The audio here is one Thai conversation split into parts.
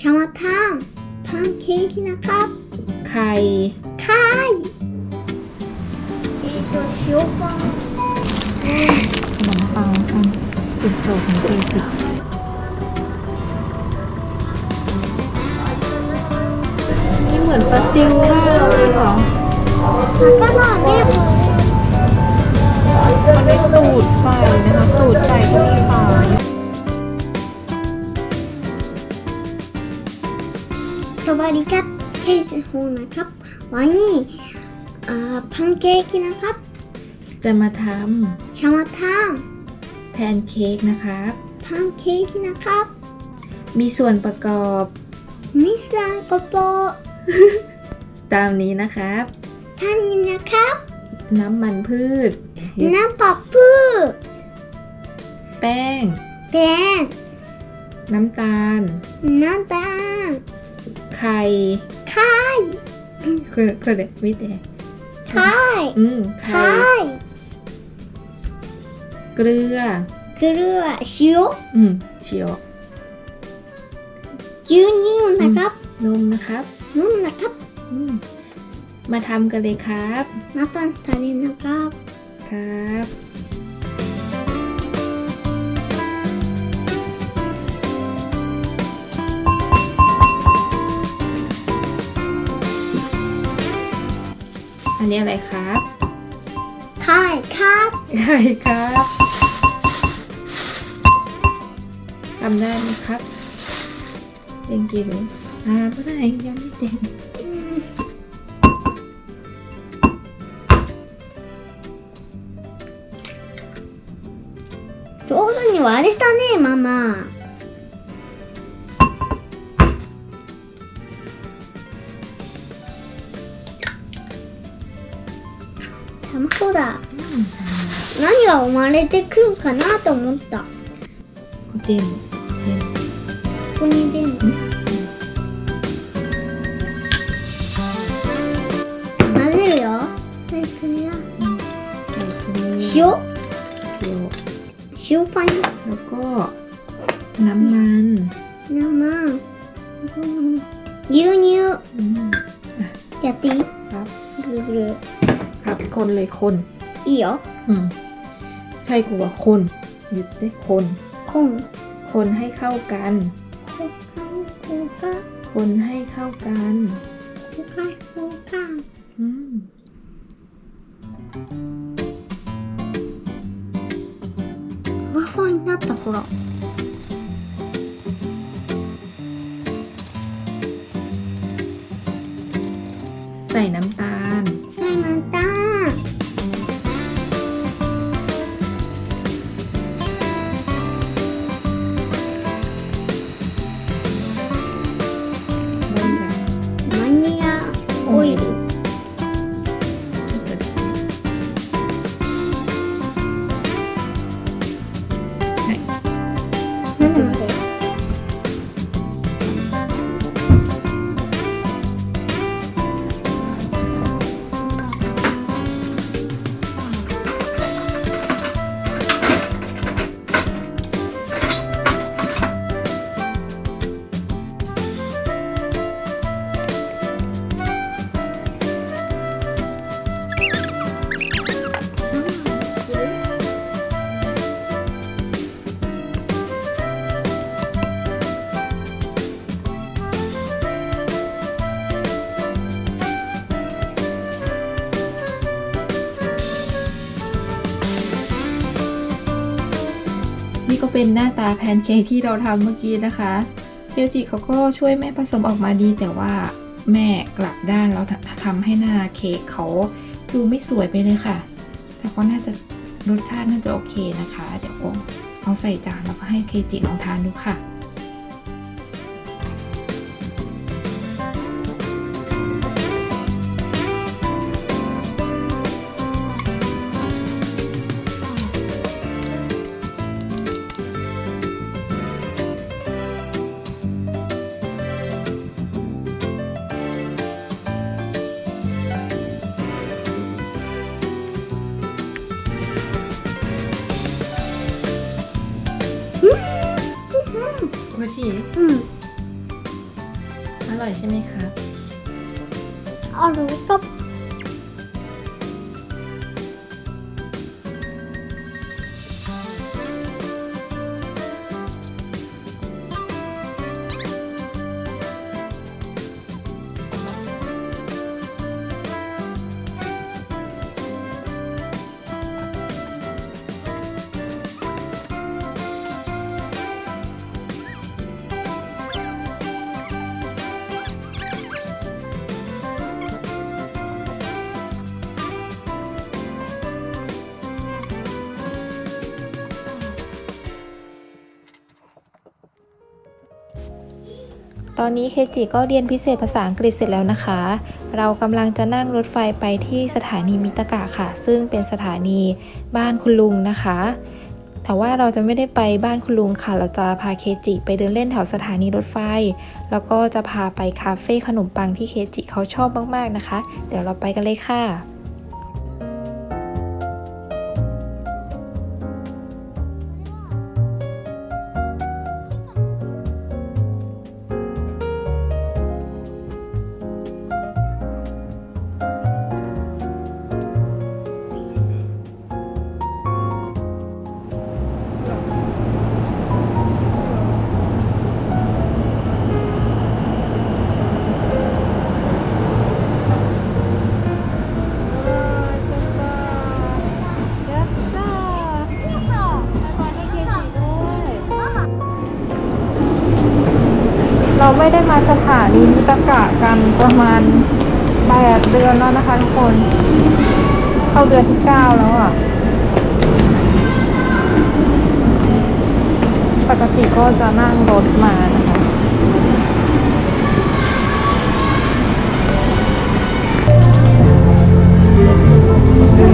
ชานมาทำพังเค้กนะครับ ไข่ ไข่เอตัวชิวฟองขนมปังค่ะสุดโจทย์ของเบสิบนี่เหมือนปัสติ้งมากเลยหรอก็บอกแม่มันไม่ตูดไก่นะคะ ตูดใก่ก็มีปลา สวัสดีครับเคสโฮนะครับ วันนี้อ่าพันเค้กนะครับ จะมาทชามาทามำแพนเค้กนะครับพันเค้กนะครับ มีส่วนประกอบมิซังโกโปตามนี้นะครับท่านนี้นะครับ น้ำมันพืช น้ำปับพืแป้ง แป้ง น้ำตาล น้ำตาล ไข่ ไข่ คือคือเด็กไม่แต่ ไข่ อืม ไข่ เกลือ เกลือ塩 อืมเชียว 牛乳นะครับ นมนะครับ นมนะครับ อืมมาทำกันเลยครับ มาปันทาเลนะครับ ครับ อันนี้อะไรครับ ไข่ครับ ไข่ครับทำได้ไหมครับเต็งกี่หรืออ่าไม่ได้ยังไม่เต็ง 上手に割れたねママ が生まれてくるかなと思ったこ เจนเจน こに出る混ぜるよはいくるよ ใส่เกลือ 塩 เชียว 塩パン แล้วก็น้ำมัน 生牛乳 อืม やっていい ครับ ぐるぐる ครับคนเลยคน いいよ อืม ใช่กูว่าคนหยุดได้คน コン คนให้เข้ากัน 交換交換 คนให้เข้ากัน 交換交換 อืม ふわふわになったほら ใส่น้ำตา เป็นหน้าตาแพนเค้กที่เราทำเมื่อกี้นะคะเคียวจิเขาก็ช่วยแม่ผสมออกมาดี แต่ว่าแม่กลับด้านเราทำให้หน้าเค้กเขาดูไม่สวยไปเลยค่ะ แต่ก็น่าจะรสชาติน่าจะโอเคนะคะ เดี๋ยวเอาใส่จานแล้วก็ให้เคจิลองทานดูค่ะ อร่อ ตอนนี้เคจิก็เรียนพิเศษภาษาอังกฤษเสร็จแล้วนะคะ เรากำลังจะนั่งรถไฟไปที่สถานีมิตากะค่ะ ซึ่งเป็นสถานีบ้านคุณลุงนะคะ แต่ว่าเราจะไม่ได้ไปบ้านคุณลุงค่ะ เราจะพาเคจิไปเดินเล่นแถวสถานีรถไฟ แล้วก็จะพาไปคาเฟ่ขนมปังที่เคจิเขาชอบมากๆนะคะ เดี๋ยวเราไปกันเลยค่ะ เราไม่ได้มาสถานีมิตากะกันประมาณแปดเดือนแล้วนะคะทุกคน เข้าเดือนที่เก้าแล้วอะ ปกติก็จะนั่งรถมานะคะ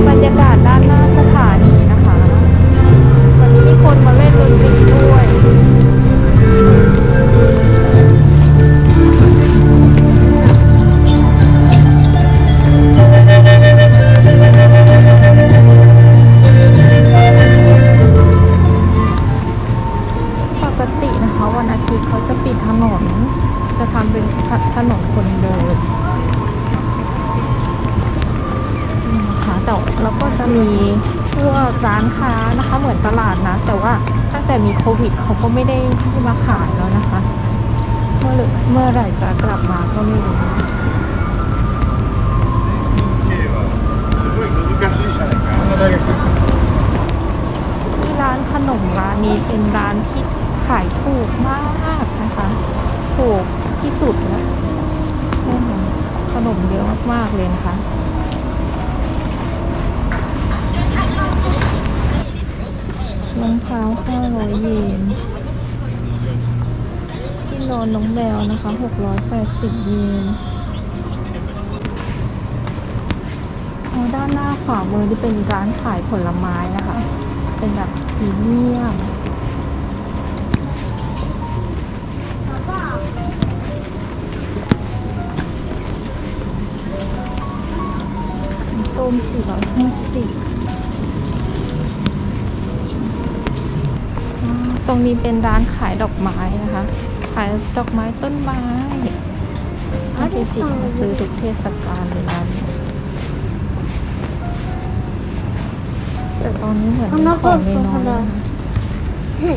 บรรยากาศด้านหน้าสถานีนะคะ วันนี้มีคนมาเล่นดนตรีด้วย นะคะ 680 เยนด้านหน้าขวามือที่เป็นร้านขายผลไม้นะคะ เป็นแบบพรีเมียมส้ม450อ่าตรงนี้เป็นร้านขายดอกไม้นะคะ ขายดอกไม้ต้นไม้ถ้าเจจิมาซื้อทุกเทศกาลเลยร้านนี้แต่ตอนนี้เหมือนมีของน้อยๆนะคะ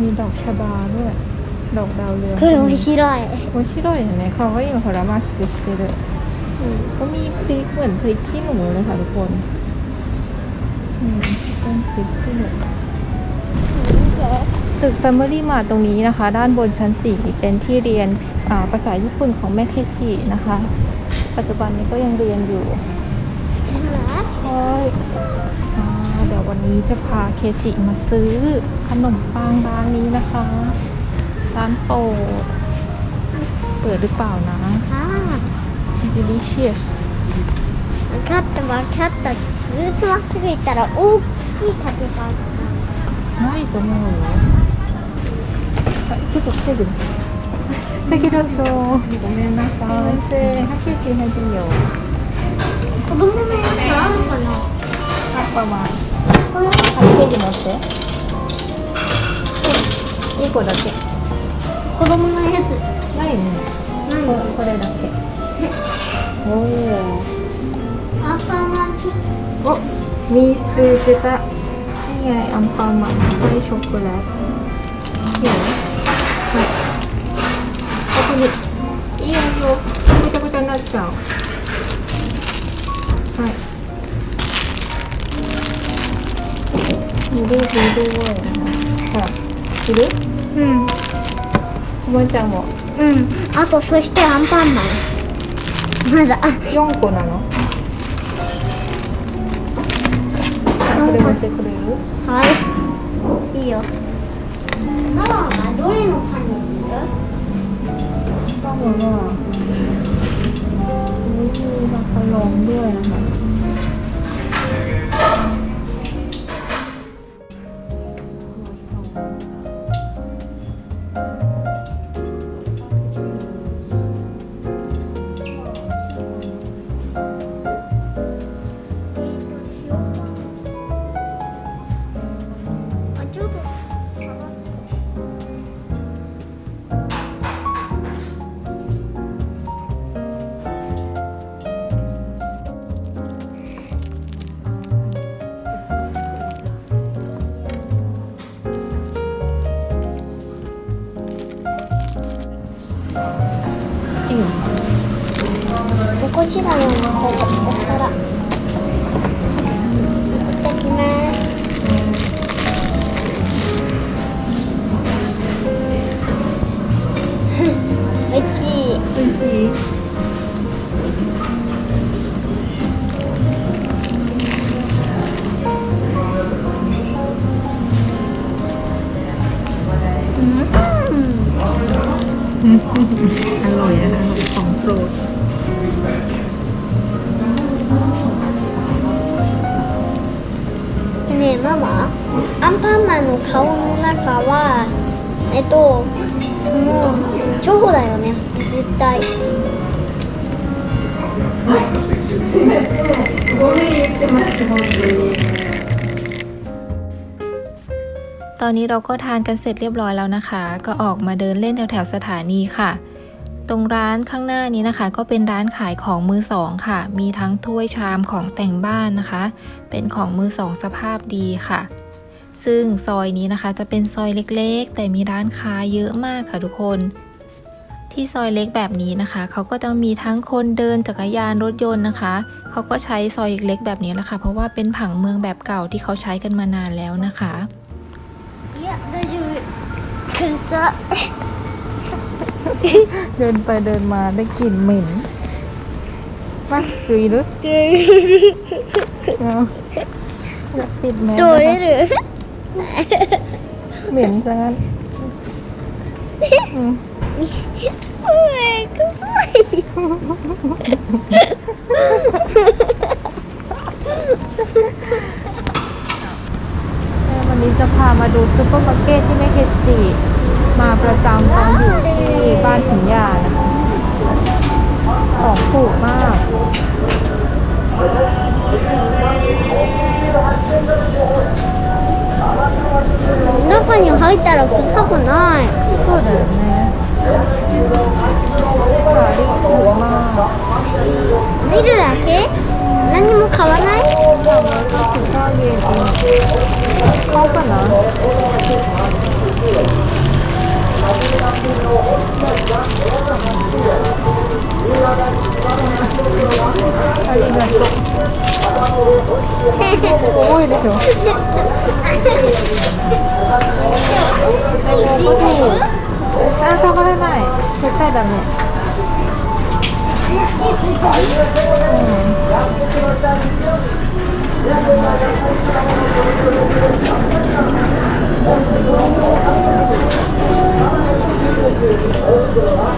มีดอกชบาด้วย ดอกดาวเรือง これ面白い。面白いよね可愛いのほらマスクしてるก็มีพริกเหมือนพริกขี้หนูเลยค่ะทุกคนอืมต้นพริกขี้หนู ตึก Family Mart ตรงนี้นะคะ ด้านบนชั้น 4 เป็นที่เรียนอ่าภาษาญี่ปุ่นของแม่เคจินะคะ ปัจจุบันนี้ก็ยังเรียนอยู่ใช่อ่าเดี๋ยววันนี้จะพาเคจิมาซื้อขนมปังร้านนี้นะคะ ร้านโปรดเปิดหรือเปล่านะ あ delicious あ、分かった分かった。ずっとまっすぐ行ったら大きい竹があった。ないと思うよあ ちょっと来てください。先だと。ごめんなさい。はってみよう。子供のやつあるかな。あ、パマ。これは八ページ持って。一個だけ。子供のやつ。ないね。ないここれだけ。おお。アンパンマン。お、見つけ。た。はい、アンパンマン。い、ショコラ。い。にいい味ちゃちゃになっちゃうはいもうどうほらいるうん。おばあちゃん。もうん。あとそしてアンパンマンまだ四個なのこれ持ってくれるはいいいよママはどれの ข้างบอกว่าวิธีมาคาลองด้วยนะคะ いしいおいしいอร่อยนะคะของโปรด ねえママアンパンマンの顔の中はえっとその チョコだよね絶対 ตอนนี้เราก็ทานกันเสร็จเรียบร้อยแล้วนะคะ ก็ออกมาเดินเล่นแถวแถวๆสถานีค่ะ ตรงร้านข้างหน้านี้นะคะ ก็เป็นร้านขายของมือสองค่ะ มีทั้งถ้วยชามของแต่งบ้านนะคะ เป็นของมือสองสภาพดีค่ะ ซึ่งซอยนี้นะคะจะเป็นซอยเล็กๆ แต่มีร้านค้าเยอะมากค่ะทุกคน ที่ซอยเล็กแบบนี้นะคะเขาก็จะมีทั้งคนเดินจักรยานรถยนต์นะคะเขาก็ใช้ซอยเล็กแบบนี้แหละค่ะ เพราะว่าเป็นผังเมืองแบบเก่าที่เขาใช้กันมานานแล้วนะคะเดินไปเดินมาได้กลิ่นเหม็นมาคุยรึเจ๊อยากปิดแมสตัวหรือเหม็นซะงั้น วันนี้จะพามาดูซูเปอร์มาร์เก็ตที่แม่เคจิ 多いでしょ。あ、触れない。絶対ダメ。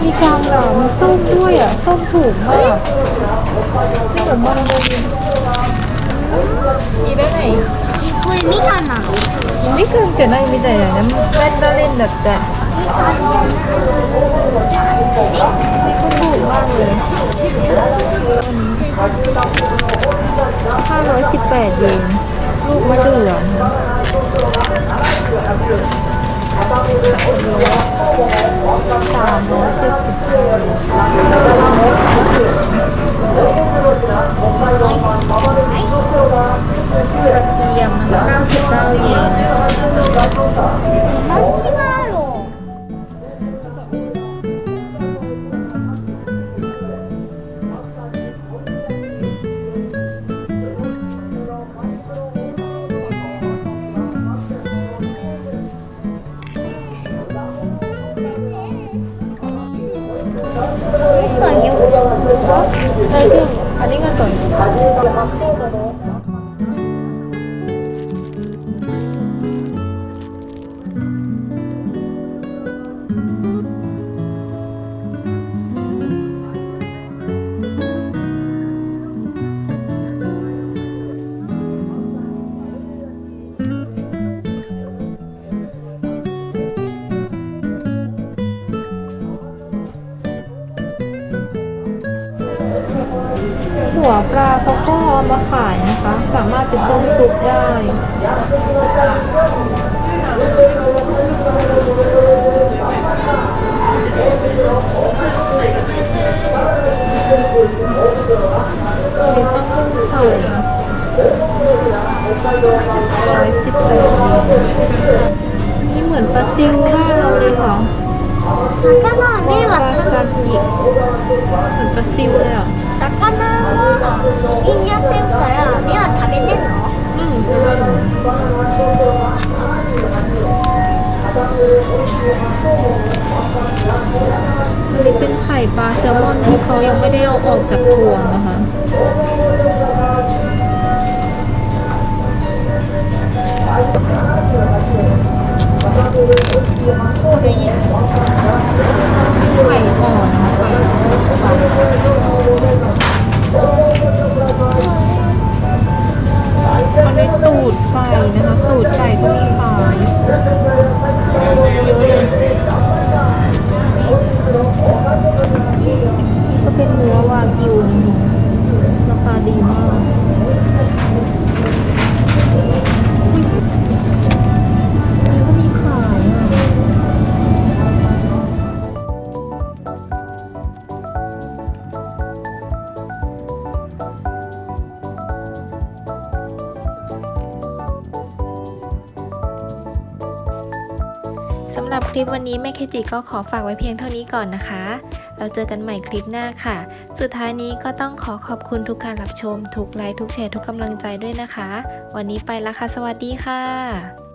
มีกางเหล่ามีส้มด้วยอ่ะ ส้มถูกมากที่ผมมองดูい みかんなのみかんじゃないみたいだよねマンダリンだってみかんじゃない518เยนลูกมะเดื่อสามร้อยสิบสิบ อมาขายนะคะ สามารถเป็นต้มซุปได้เป็นต้มกุ้งไข่ร้อยสิบแปดนี่เหมือนปลาซิวบ้านเราเลยเหรอมันก็นอนไม่หรอบปลาจันจิเหมือนปลาซิวเลยอะ 死んじゃってるから目は食べてんの อืมใช่อันนี้เป็นไข่ปลาแซลมอนที่เขายังไม่ได้เอาออกจากถ่วงนะคะ ไ ดไก่นะคะ ตูดไก่ก็มี ปวันนี้แม่เคจิก็ขอฝากไว้เพียงเท่านี้ก่อนนะคะ เราเจอกันใหม่คลิปหน้าค่ะ สุดท้ายนี้ก็ต้องขอขอบคุณทุกการรับชม ทุกไลค์ ทุกแชร์ ทุกกำลังใจด้วยนะคะ วันนี้ไปละค่ะ สวัสดีค่ะ